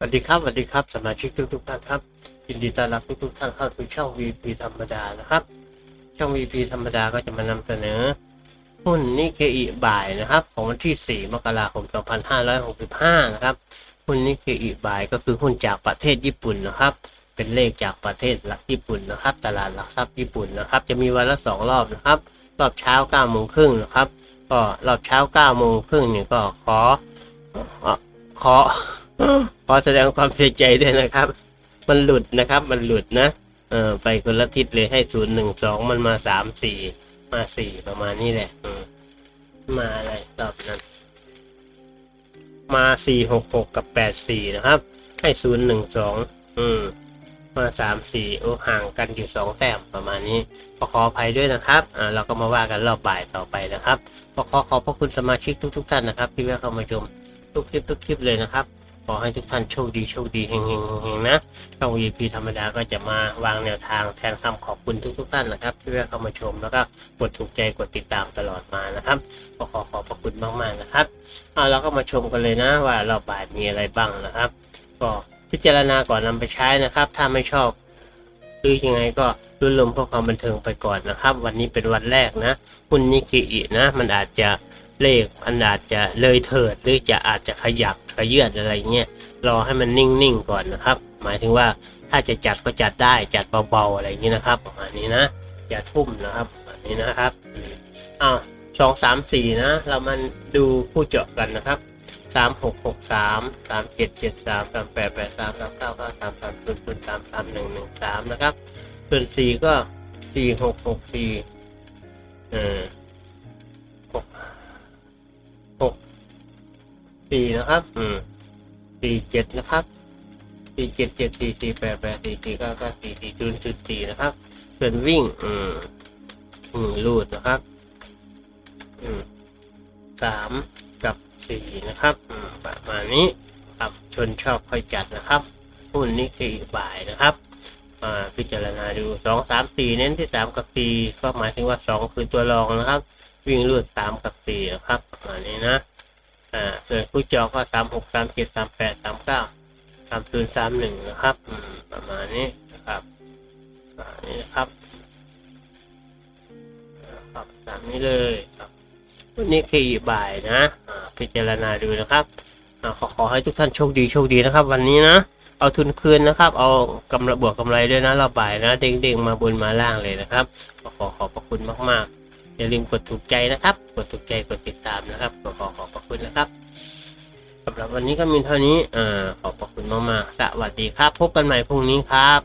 สวัสดีครับสวัสดีครับสมาชิกทุกทุกท่านครับยินดีต้อนรับทุกทุกท่านเข้าสู่ช่อง VP ธรรมดานะครับ ช่อง VP ธรรมดาก็จะมานำเสนอหุ้นนิเคอิบ่ายนะครับ ของวันที่ 4 มกราคม 2565 นะครับหุ้นนิเคอิบ่ายก็คือหุ้นจากประเทศญี่ปุ่นนะครับ เป็นเลขจากประเทศหลักญี่ปุ่นนะครับ ตลาดหลักทรัพย์ญี่ปุ่นนะครับ จะมีวันละสองรอบนะครับ รอบเช้า9โมงครึ่งนะครับ ก็รอบเช้า9โมงครึ่งเนี่ยก็ขอขอ ขอแสดงความเสียใจด้วยนะครับ มันหลุดนะครับ มันหลุดนะเออไปคนละทิศเลยให้ศูนย์หนึ่งสองมันมาสามสี่มาสี่ประมาณนี้แหละมาอะไรรอบนั้น มาสี่หกหกกับแปดสี่นะครับ ให้ศูนย์หนึ่งสองอืมมาสามสี่โอ้ห่างกันอยู่สองแต้มประมาณนี้ก็ขออภัยด้วยนะครับอ่าเราก็มาว่ากันรอบบ่ายต่อไปนะครับก็ขอขอบพระคุณสมาชิกทุก ๆ ท่านนะครับ ที่แวะเข้ามาชมทุกคลิปทุกคลิปเลยนะครับ ขอให้ทุกท่านโชคดีโชคดีเฮงเฮงเฮงนะช่อง VP ธรรมดาก็จะมาวางแนวทางแทนคำขอบคุณทุกๆท่านนะครับ ที่แวะเข้ามาชมแล้วก็กดถูกใจกดติดตามตลอดมานะครับก็ขอขอบพระคุณมากๆนะครับเอาเราก็มาชมกันเลยนะว่ารอบบ่ายมีอะไรบ้างนะครับ ก็พิจารณาก่อนนำไปใช้นะครับ ถ้าไม่ชอบหรือยังไงก็รุ่นลมเพื่อความบันเทิงไปก่อนนะครับ วันนี้เป็นวันแรกนะหุ้นนิกเกอินะ มันอาจจะเลขมันอาจจะเลยเถิดหรือจะอาจจะขยับ ขยื่นอะไรเงี้ยรอให้มันนิ่งๆก่อนนะครับ หมายถึงว่าถ้าจะจัดก็จัดได้จัดเบาๆอะไรอย่างนี้นะครับ ประมาณนี้นะอย่าทุ่มนะครับประนี้นะครับอืมอ้าวสองสามสี่นะ เรามาดูผู้เจาะกันนะครับสามหกหกสามสามเจ็ดเจ็ดสามสามแปดแปดสามสามเก้าเก้าสามสามศูนย์ศูนย์สามสามหนึ่งหนึ่งสามนะครับส่วนสี่ก็สี่หกหกสี่เออ สี่นะครับ อืมสี่เจ็ดนะครับสี่เจ็ดเจ็ดสี่สี่แปดแปดสี่สี่เก้าเก้าสี่สี่ศูนย์จุดสี่นะครับ ส่วนวิ่ง อืมอืมรูดนะครับ อืมสามกับสี่นะครับ อืมประมาณนี้ครับชนชอบค่อยจัดนะครับหุ้นนี้คือบ่ายนะครับอ่าพิจารณาดูสองสามสี่เน้นที่สามกับสี่ก็หมายถึงว่าสองคือตัวรองนะครับ วิ่งรูดสามกับสี่นะครับประมาณนี้นะ อ่าส่วนผู้จอก็สามหกสามเจ็ดสามแปดสามเก้าสามศูนย์สามหนึ่งนะครับประมาณนี้นะครับประมาณนี้นะครับครับตามนี้เลยครับวันนี้คือบ่ายนะพิจารณาดูนะครับอ่าขอขอให้ทุกท่านโชคดีโชคดีนะครับ วันนี้นะเอาทุนคืนนะครับ เอากำไรบวกกำไรด้วยนะเราบ่ายนะเด้งๆมาบนมาล่างเลยนะครับ ขอขอขอบพระคุณมากๆ อย่าลืมกดถูกใจนะครับ กดถูกใจกดติดตามนะครับขอขอ คุณนะครับสำหรับวันนี้ก็มีเท่านี้อ่าขอบพระคุณมากๆสวัสดีครับ พบกันใหม่พรุ่งนี้ครับ